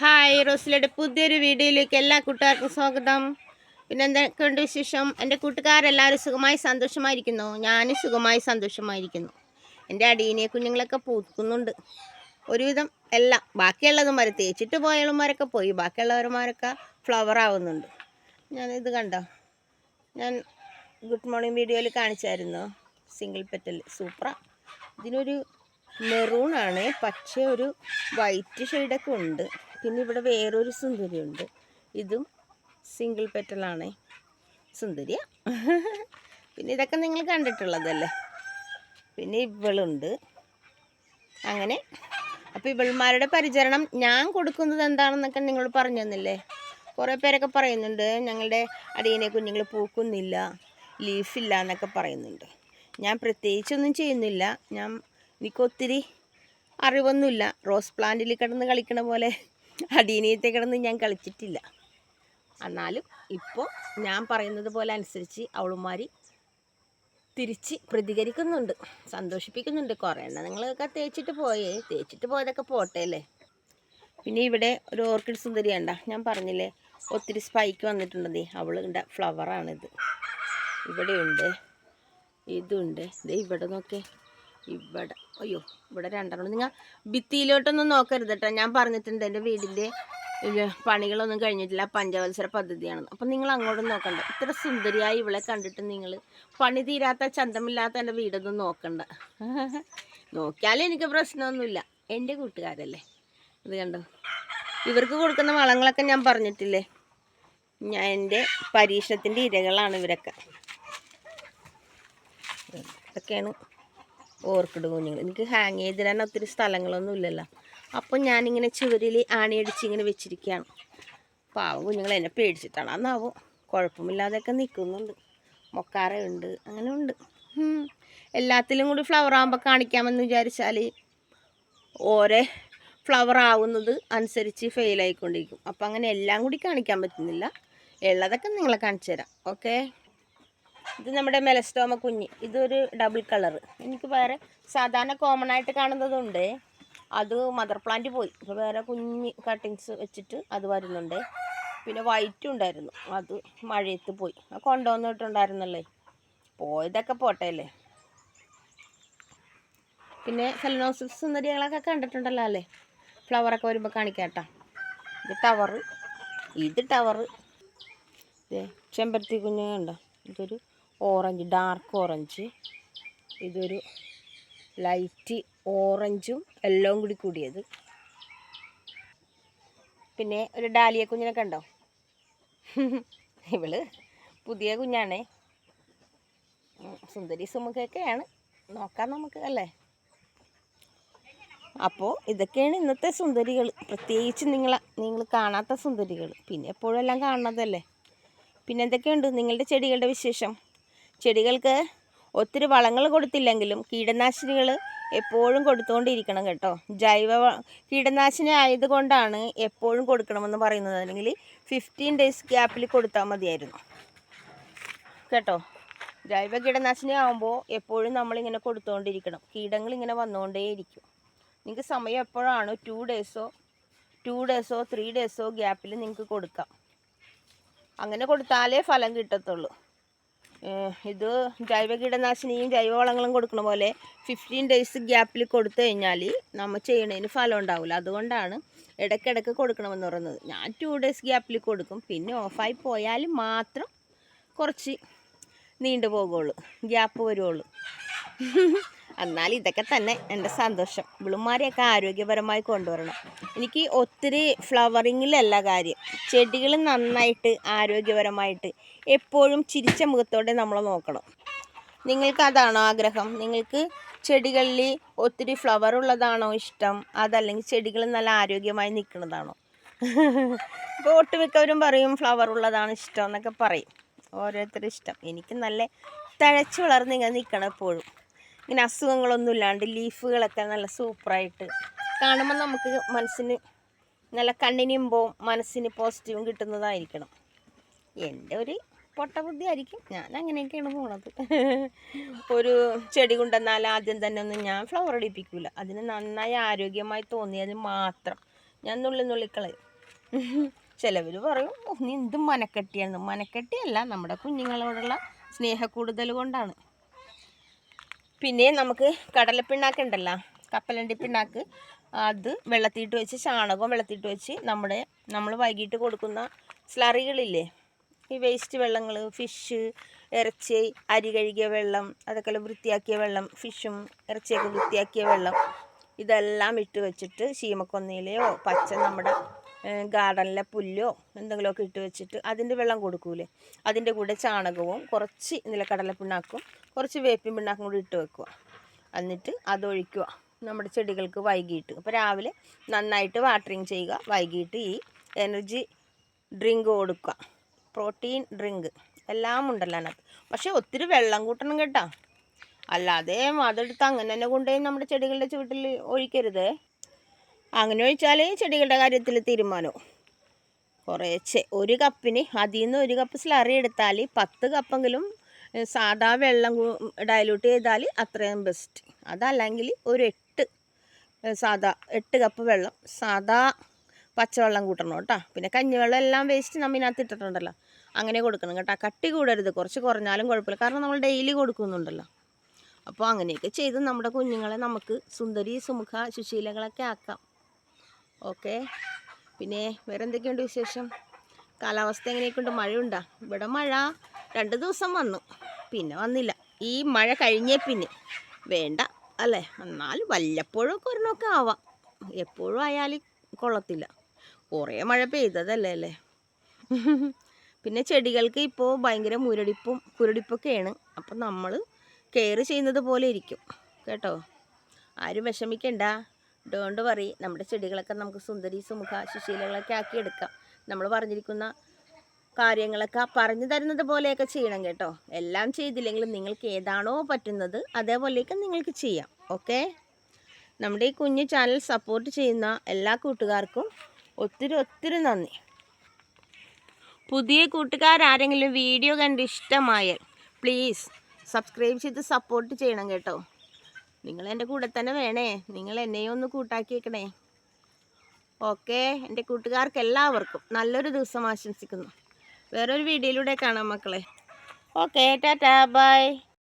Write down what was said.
Hi റോസിലയുടെ പുതിയൊരു വീഡിയോയിലേക്ക് എല്ലാ കൂട്ടുകാർക്കും സ്വാഗതം. പിന്നെ എന്തൊക്കെയുണ്ട് വിശേഷം? എന്റെ കൂട്ടുകാരെല്ലാവരും സുഖമായി സന്തോഷമായിരിക്കുന്നു. ഞാനും സുഖമായി സന്തോഷമായിരിക്കുന്നു. എന്റെ അടിയനെ കുഞ്ഞുങ്ങളൊക്കെ പൂക്കുന്നുണ്ട് ഒരുവിധം എല്ലാം ബാക്കിയുള്ളതുമാരെ തേച്ചിട്ട് പോയവന്മാരൊക്കെ പോയി. ബാക്കിയുള്ളവരുമാരൊക്കെ ഫ്ലവർ ആവുന്നുണ്ട്. ഞാൻ ഇത് കണ്ടോ? ഞാൻ ഗുഡ് മോർണിംഗ് വീഡിയോയിൽ കാണിച്ചായിരുന്നു. സിംഗിൾ പെറ്റൽ സൂപ്പറ ഇതിനൊരു മെറൂണാണ് പക്ഷേ ഒരു വൈറ്റ് ഷെയ്ഡൊക്കെ ഉണ്ട്. പിന്നെ ഇവിടെ വേറൊരു സുന്ദരിയുണ്ട്. ഇതും സിംഗിൾ പെറ്റലാണ് സുന്ദരിയ. പിന്നെ ഇതൊക്കെ നിങ്ങൾ കണ്ടിട്ടുള്ളതല്ലേ? പിന്നെ ഇവളുണ്ട്. അങ്ങനെ. അപ്പോൾ ഇവൾമാരുടെ പരിചരണം ഞാൻ കൊടുക്കുന്നത് എന്താണെന്നൊക്കെ നിങ്ങൾ പറഞ്ഞു തന്നില്ലേ കുറേ പേരൊക്കെ പറയുന്നുണ്ട്. ഞങ്ങളുടെ അടിയനെ കുഞ്ഞുങ്ങൾ പൂക്കുന്നില്ല ലീഫില്ല എന്നൊക്കെ പറയുന്നുണ്ട്. ഞാൻ പ്രത്യേകിച്ചൊന്നും ചെയ്യുന്നില്ല. ഞാൻ എനിക്കൊത്തിരി അറിവൊന്നുമില്ല. റോസ് പ്ലാന്റിൽ കിടന്ന് കളിക്കണ പോലെ അടീനയത്തെ കിടന്ന് ഞാൻ കളിച്ചിട്ടില്ല. എന്നാലും ഇപ്പോൾ ഞാൻ പറയുന്നത് പോലെ അനുസരിച്ച് അവളുമാർ തിരിച്ച് പ്രതികരിക്കുന്നുണ്ട്. സന്തോഷിപ്പിക്കുന്നുണ്ട്. കുറേ എണ്ണം നിങ്ങളൊക്കെ തേച്ചിട്ട് പോയേ. തേച്ചിട്ട് പോയതൊക്കെ പോട്ടെ അല്ലേ? പിന്നെ ഇവിടെ ഒരു ഓർക്കിഡ് സുന്ദരി ഉണ്ട ഞാൻ പറഞ്ഞില്ലേ ഒത്തിരി സ്പൈക്ക് വന്നിട്ടുണ്ടെന്നേ അവളുടെ ഫ്ലവറാണിത് ഇവിടെയുണ്ട്. ഇതുണ്ട്. ദേ ഇവിടെ നോക്കേ. ഇവിടെ അയ്യോ ഇവിടെ രണ്ടെണ്ണം. നിങ്ങൾ ഭിത്തിയിലോട്ടൊന്നും നോക്കരുത് കേട്ടോ ഞാൻ പറഞ്ഞിട്ടുണ്ട് എന്റെ വീടിന്റെ പണികളൊന്നും കഴിഞ്ഞിട്ടില്ല. പഞ്ചവത്സര പദ്ധതിയാണെന്ന് അപ്പം നിങ്ങൾ അങ്ങോട്ടും നോക്കണ്ട. ഇത്ര സുന്ദരിയായി ഇവളെ കണ്ടിട്ട് നിങ്ങൾ പണി തീരാത്ത ചന്തമില്ലാത്ത എന്റെ വീടൊന്നും നോക്കണ്ട. നോക്കിയാലും എനിക്ക് പ്രശ്നമൊന്നുമില്ല. എന്റെ കൂട്ടുകാരല്ലേ? ഇത് കണ്ടോ? ഇവർക്ക് കൊടുക്കുന്ന വളങ്ങളൊക്കെ ഞാൻ പറഞ്ഞിട്ടില്ലേ? ഞാൻ എന്റെ പരീക്ഷണത്തിന്റെ ഇരകളാണ് ഇവരൊക്കെ. ഇതൊക്കെയാണ് ഓർക്കിഡ് കുഞ്ഞുങ്ങൾ. എനിക്ക് ഹാങ് ചെയ്തിടാൻ ഒത്തിരി സ്ഥലങ്ങളൊന്നും ഇല്ലല്ലോ. അപ്പം ഞാനിങ്ങനെ ചുവരിൽ ആണിയടിച്ച് ഇങ്ങനെ വെച്ചിരിക്കുകയാണ്. പാവം കുഞ്ഞുങ്ങൾ എന്നെ പേടിച്ചിട്ടാണ്. അന്നാവും കുഴപ്പമില്ലാതെയൊക്കെ നിൽക്കുന്നുണ്ട്. മൊക്കാറയുണ്ട്. അങ്ങനെ ഉണ്ട്. എല്ലാത്തിലും കൂടി ഫ്ലവർ ആകുമ്പോൾ കാണിക്കാമെന്ന് വിചാരിച്ചാൽ ഓരോ ഫ്ലവർ ആവുന്നത് അനുസരിച്ച് ഫെയിലായിക്കൊണ്ടിരിക്കും അപ്പം അങ്ങനെ എല്ലാം കൂടി കാണിക്കാൻ പറ്റുന്നില്ല. ഉള്ളതൊക്കെ നിങ്ങളെ കാണിച്ചു തരാം ഓക്കേ ഇത് നമ്മുടെ മെലസ്റ്റോമ കുഞ്ഞ്. ഇതൊരു ഡബിൾ കളർ. എനിക്ക് വേറെ സാധാരണ കോമൺ ആയിട്ട് കാണുന്നതുണ്ട്. അത് മദർ പ്ലാന്റ് പോയി. ഇപ്പോൾ വേറെ കുഞ്ഞ് കട്ടിങ്സ് വെച്ചിട്ട് അത് വരുന്നുണ്ട്. പിന്നെ വൈറ്റ് ഉണ്ടായിരുന്നു. അത് മഴയത്ത് പോയി. അത് കൊണ്ടുവന്നിട്ടുണ്ടായിരുന്നല്ലേ പോയതൊക്കെ പോട്ടെ അല്ലേ? പിന്നെ ഫെലനോസിസ് സുന്ദരികളൊക്കെ കണ്ടിട്ടുണ്ടല്ലോ അല്ലേ? ഫ്ലവറൊക്കെ വരുമ്പോൾ കാണിക്കാട്ടോ. ഇത് ടവറ് ഇത് ടവറ് ദേ ചെമ്പരത്തി കുഞ്ഞ് കണ്ടോ? ഇതൊരു ഓറഞ്ച് ഡാർക്ക് ഓറഞ്ച്. ഇതൊരു ലൈറ്റ് ഓറഞ്ചും എല്ലാം കൂടി കൂടിയത്. പിന്നെ ഒരു ഡാലിയ കുഞ്ഞിനെ കണ്ടോ? ഇവൾ പുതിയ കുഞ്ഞാണേ. സുന്ദരി സുമുഖയൊക്കെയാണ് നോക്കാം നമുക്ക് അല്ലേ? അപ്പോൾ ഇതൊക്കെയാണ് ഇന്നത്തെ സുന്ദരികൾ പ്രത്യേകിച്ച് നിങ്ങൾ നിങ്ങൾ കാണാത്ത സുന്ദരികൾ പിന്നെ എപ്പോഴും എല്ലാം കാണുന്നതല്ലേ പിന്നെ എന്തൊക്കെയുണ്ട് നിങ്ങളുടെ ചെടികളുടെ വിശേഷം? ചെടികൾക്ക് ഒത്തിരി വളങ്ങൾ കൊടുത്തില്ലെങ്കിലും കീടനാശിനികൾ എപ്പോഴും കൊടുത്തുകൊണ്ടിരിക്കണം കേട്ടോ. ജൈവ കീടനാശിനി ആയതുകൊണ്ടാണ് എപ്പോഴും കൊടുക്കണമെന്ന് പറയുന്നത്. അല്ലെങ്കിൽ ഫിഫ്റ്റീൻ ഡേയ്സ് ഗ്യാപ്പിൽ കൊടുത്താൽ മതിയായിരുന്നു. കേട്ടോ? ജൈവ കീടനാശിനി ആകുമ്പോൾ എപ്പോഴും നമ്മളിങ്ങനെ കൊടുത്തുകൊണ്ടിരിക്കണം. കീടങ്ങൾ ഇങ്ങനെ വന്നുകൊണ്ടേയിരിക്കും. നിങ്ങൾക്ക് സമയം എപ്പോഴാണോ ടു ഡേയ്സോ ടു ഡേയ്സോ ത്രീ ഡേയ്സോ ഗ്യാപ്പിൽ നിങ്ങൾക്ക് കൊടുക്കാം. അങ്ങനെ കൊടുത്താലേ ഫലം കിട്ടത്തുള്ളൂ. ഇത് ജൈവ കീടനാശിനിയും ജൈവവളങ്ങളും കൊടുക്കുന്ന പോലെ ഫിഫ്റ്റീൻ ഡേയ്സ് ഗ്യാപ്പിൽ കൊടുത്തു കഴിഞ്ഞാൽ നമ്മൾ ചെയ്യണതിന് ഫലം ഉണ്ടാവില്ല അതുകൊണ്ടാണ് ഇടയ്ക്കിടയ്ക്ക് കൊടുക്കണമെന്ന് പറയുന്നത്. ഞാൻ ടു ഡേയ്സ് ഗ്യാപ്പിൽ കൊടുക്കും. പിന്നെ ഓഫായി പോയാൽ മാത്രം കുറച്ച് നീണ്ടു പോകുള്ളൂ ഗ്യാപ്പ് വരുള്ളൂ. എന്നാൽ ഇതൊക്കെ തന്നെ എന്റെ സന്തോഷം. ഇവളുമാരെയൊക്കെ ആരോഗ്യപരമായി കൊണ്ടുവരണം. എനിക്ക് ഒത്തിരി ഫ്ലവറിങ്ങിലല്ല കാര്യം. ചെടികൾ നന്നായിട്ട് ആരോഗ്യപരമായിട്ട് എപ്പോഴും ചിരിച്ച മുഖത്തോടെ നമ്മൾ നോക്കണം. നിങ്ങൾക്ക് അതാണോ ആഗ്രഹം? നിങ്ങൾക്ക് ചെടികളിൽ ഒത്തിരി ഫ്ലവർ ഉള്ളതാണോ ഇഷ്ടം? അതല്ലെങ്കിൽ ചെടികൾ നല്ല ആരോഗ്യമായി നിൽക്കുന്നതാണോ? ഇപ്പോൾ ഒട്ടുമിക്കവരും പറയും ഫ്ലവർ ഉള്ളതാണ് ഇഷ്ടം എന്നൊക്കെ പറയും. ഓരോരുത്തർ ഇഷ്ടം. എനിക്ക് നല്ല തഴച്ചു വളർന്ന് ഇങ്ങനെ നിൽക്കണം എപ്പോഴും. ഇങ്ങനെ അസുഖങ്ങളൊന്നും ഇല്ലാണ്ട് ലീഫുകളൊക്കെ നല്ല സൂപ്പറായിട്ട് കാണുമ്പോൾ നമുക്ക് മനസ്സിന് നല്ല കണ്ണിനിമ്പവും മനസ്സിന് പോസിറ്റീവും കിട്ടുന്നതായിരിക്കണം. എന്റെ ഒരു പൊട്ട ബുദ്ധി ആയിരിക്കും. ഞാൻ അങ്ങനെയൊക്കെയാണ് പോണത്. ഒരു ചെടി കൊണ്ടുവന്നാൽ ആദ്യം തന്നെ ഒന്നും ഞാൻ ഫ്ലവർ അടിപ്പിക്കില്ല അതിന് നന്നായി ആരോഗ്യമായി തോന്നിയത് മാത്രം ഞാൻ നുള്ളി നുള്ളിക്കളയും. ചിലവർ പറയും "ഓ, നീ എന്ത് മനക്കെട്ടിയാണ് മനക്കെട്ടിയല്ല നമ്മുടെ കുഞ്ഞുങ്ങളോടുള്ള സ്നേഹക്കൂടുതൽ കൊണ്ടാണ്. പിന്നെ നമുക്ക് കടലപ്പിണ്ണാക്ക് ഉണ്ടല്ലോ. കപ്പലണ്ടി പിണ്ണാക്ക് അത് വെള്ളത്തിയിട്ട് വെച്ച് ചാണകവും വെള്ളത്തിയിട്ട് വെച്ച് നമ്മുടെ നമ്മൾ വൈകിട്ട് കൊടുക്കുന്ന സ്ലറികളില്ലേ? ഈ വേസ്റ്റ് വെള്ളങ്ങൾ ഫിഷ് ഇറച്ചി അരി കഴുകിയ വെള്ളം അതൊക്കെ വൃത്തിയാക്കിയ വെള്ളം ഫിഷും ഇറച്ചിയൊക്കെ വൃത്തിയാക്കിയ വെള്ളം ഇതെല്ലാം ഇട്ട് വെച്ചിട്ട് ശീമക്കൊന്നയിലയോ പച്ച നമ്മുടെ ഗാർഡനിലെ പുല്ലോ എന്തെങ്കിലുമൊക്കെ ഇട്ട് വെച്ചിട്ട് അതിന്റെ വെള്ളം കൊടുക്കൂലേ? അതിന്റെ കൂടെ ചാണകവും കുറച്ച് നിലക്കടല പിണ്ണാക്കും കുറച്ച് വേപ്പിൻ പിണ്ണാക്കും കൂടി ഇട്ട് വെക്കുക. എന്നിട്ട് അതൊഴിക്കുക നമ്മുടെ ചെടികൾക്ക് വൈകിട്ട് അപ്പോൾ രാവിലെ നന്നായിട്ട് വാട്ടറിങ് ചെയ്യുക. വൈകിട്ട് ഈ എനർജി ഡ്രിങ്ക് കൊടുക്കുക. Protein drink. എല്ലാം ഉണ്ടല്ലോ അതിനകത്ത്. പക്ഷേ ഒത്തിരി വെള്ളം കൂട്ടണം കേട്ടോ. അല്ലാതെ അതെടുത്ത് അങ്ങനെ തന്നെ കൊണ്ടുപോയി നമ്മുടെ ചെടികളുടെ ചുവട്ടിൽ ഒഴിക്കരുത്. അങ്ങനെ ഒഴിച്ചാൽ ചെടികളുടെ കാര്യത്തിൽ തീരുമാനവും കുറേശ്ശെ ഒരു കപ്പിന് അതിൽ നിന്ന് ഒരു കപ്പ് സ്ലറി എടുത്താൽ പത്ത് കപ്പെങ്കിലും സാധാ വെള്ളം ഡയലൂട്ട് ചെയ്താൽ അത്രയും ബെസ്റ്റ് അതല്ലെങ്കിൽ ഒരു എട്ട് സാധാ എട്ട് കപ്പ് വെള്ളം സാധാ പച്ചവെള്ളം കൂട്ടണം കേട്ടോ. പിന്നെ കഞ്ഞിവെള്ളം എല്ലാം വേസ്റ്റ് നമ്മൾ ഇതിനകത്ത് ഇട്ടിട്ടുണ്ടല്ലോ. അങ്ങനെ കൊടുക്കണം കേട്ടോ. കട്ടി കൂടരുത്. കുറച്ച് കുറഞ്ഞാലും കുഴപ്പമില്ല. കാരണം നമ്മൾ ഡെയിലി കൊടുക്കുന്നുണ്ടല്ലോ. അപ്പോൾ അങ്ങനെയൊക്കെ ചെയ്ത് നമ്മുടെ കുഞ്ഞുങ്ങളെ നമുക്ക് സുന്ദരി സുമുഖ സുശീലകളൊക്കെ ആക്കാം. ഓക്കെ. പിന്നെ വേറെ എന്തൊക്കെയുണ്ട് വിശേഷം? കാലാവസ്ഥ എങ്ങനെയൊക്കെയുണ്ട്? മഴയുണ്ടോ? ഇവിടെ മഴ. രണ്ട് ദിവസം വന്നു. പിന്നെ വന്നില്ല. ഈ മഴ കഴിഞ്ഞേ പിന്നെ. വേണ്ട അല്ലേ? എന്നാലും വല്ലപ്പോഴും ഒക്കെ ഒരെണ്ണമൊക്കെ ആവാം. എപ്പോഴും ആയാൽ കൊള്ളത്തില്ല. കുറേ മഴ പെയ്തതല്ലേ അല്ലേ? പിന്നെ ചെടികൾക്ക് ഇപ്പോൾ ഭയങ്കര മുരടിപ്പും കുരടിപ്പൊക്കെയാണ്. അപ്പം നമ്മൾ കെയർ ചെയ്യുന്നത് പോലെ ഇരിക്കും. കേട്ടോ? ആരും വിഷമിക്കണ്ട. ഡോണ്ട് വറി നമ്മുടെ ചെടികളൊക്കെ നമുക്ക് സുന്ദരി സുമുഖ സുശീലകളൊക്കെ ആക്കി എടുക്കാം. നമ്മൾ പറഞ്ഞിരിക്കുന്ന കാര്യങ്ങളൊക്കെ പറഞ്ഞു തരുന്നത് പോലെയൊക്കെ ചെയ്യണം കേട്ടോ. എല്ലാം ചെയ്തില്ലെങ്കിലും നിങ്ങൾക്ക് ഏതാണോ പറ്റുന്നത് അതേപോലെയൊക്കെ നിങ്ങൾക്ക് ചെയ്യാം. ഓക്കെ? നമ്മുടെ ഈ കുഞ്ഞു ചാനൽ സപ്പോർട്ട് ചെയ്യുന്ന എല്ലാ കൂട്ടുകാർക്കും ഒത്തിരി ഒത്തിരി നന്ദി. പുതിയ കൂട്ടുകാരാരെങ്കിലും വീഡിയോ കണ്ട് ഇഷ്ടമായാൽ പ്ലീസ് സബ്സ്ക്രൈബ് ചെയ്ത് സപ്പോർട്ട് ചെയ്യണം കേട്ടോ. നിങ്ങൾ എന്റെ കൂടെ തന്നെ വേണേ. നിങ്ങൾ എന്നെയും ഒന്ന് കൂട്ടാക്കിയേക്കണേ ഓക്കെ എന്റെ കൂട്ടുകാർക്ക് എല്ലാവർക്കും നല്ലൊരു ദിവസം ആശംസിക്കുന്നു. വേറൊരു വീഡിയോയിലൂടെ കാണാം മക്കളെ. Okay tata bye.